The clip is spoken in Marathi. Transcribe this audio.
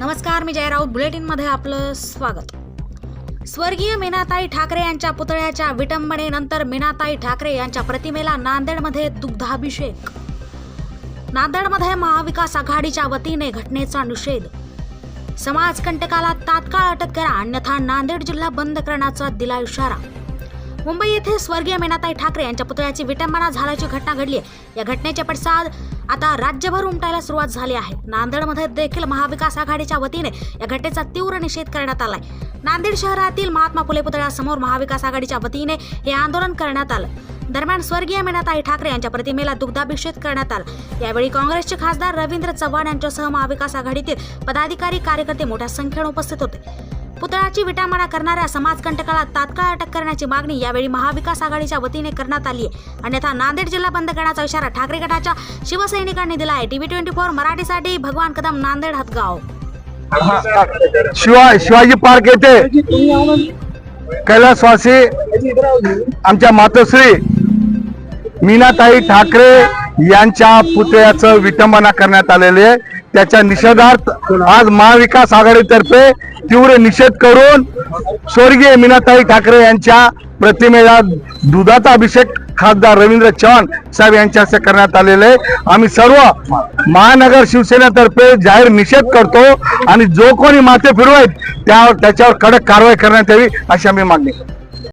नमस्कार मी जय राऊत बुलेटिनमध्ये आपलं स्वागत. स्वर्गीय मीनाताई ठाकरे यांच्या पुतळ्याच्या विटंबनेनंतर मीनाताई ठाकरे यांच्या प्रतिमेला नांदेडमध्ये दुग्धाभिषेक. नांदेडमध्ये महाविकास आघाडीच्या वतीने घटनेचा निषेध. समाजकंटकाला तात्काळ अटक करा अन्यथा नांदेड जिल्हा बंद करण्याचा दिला इशारा. मुंबई येथे स्वर्गीय मेनाताई ठाकरे यांच्या पुतळ्याची विटंबना झाल्याची घटना घडली आहे. या घटनेचे पडसाद आता राज्यभर उमटायला सुरुवात झाली आहे. नांदेडमध्ये देखील महाविकास आघाडीच्या वतीने या घटनेचा तीव्र निषेध करण्यात आलाय. नांदेड शहरातील महात्मा फुले पुतळ्यासमोर महाविकास आघाडीच्या वतीने हे आंदोलन करण्यात आलं. दरम्यान स्वर्गीय मेनाताई ठाकरे यांच्या प्रतिमेला दुग्धाभिषेक करण्यात आला. यावेळी काँग्रेसचे खासदार रवींद्र चव्हाण यांच्यासह महाविकास आघाडीतील पदाधिकारी कार्यकर्ते मोठ्या संख्येने उपस्थित होते. पुतळ्याची विटांबना करणाऱ्या समाजकंटकाला तात्काळ अटक करण्याची मागणी यावेळी महाविकास आघाडीच्या वतीने करण्यात आली आहे. अन्यथा नांदेड जिल्हा बंद करण्याचा इशारा ठाकरे गटाच्या शिवसैनिकांनी दिला आहे. टीव्ही ट्वेंटी फोर मराठीसाठी भगवान कदम नांदेड हदगाव. शिवाय शिवाजी पार्क येथे कैलासवासी आमच्या मातोश्री मीनाताई ठाकरे यांच्या पुतळ्याचं विटंबना करण्यात आलेले आहे. त्याच्या निषेधार्थ आज महाविकास आघाडीतर्फे तीव्र निषेध करून स्वर्गीय मीनाताई ठाकरे यांच्या प्रतिमेला दुधाचा अभिषेक खासदार रवींद्र चव्हाण साहेब यांच्या हस्ते करण्यात आलेले आहे. आम्ही सर्व महानगर शिवसेनेतर्फे जाहीर निषेध करतो आणि जो कोणी माते फिरवायत त्या त्याच्यावर कडक कारवाई करण्यात यावी अशी आम्ही मागणी करतो.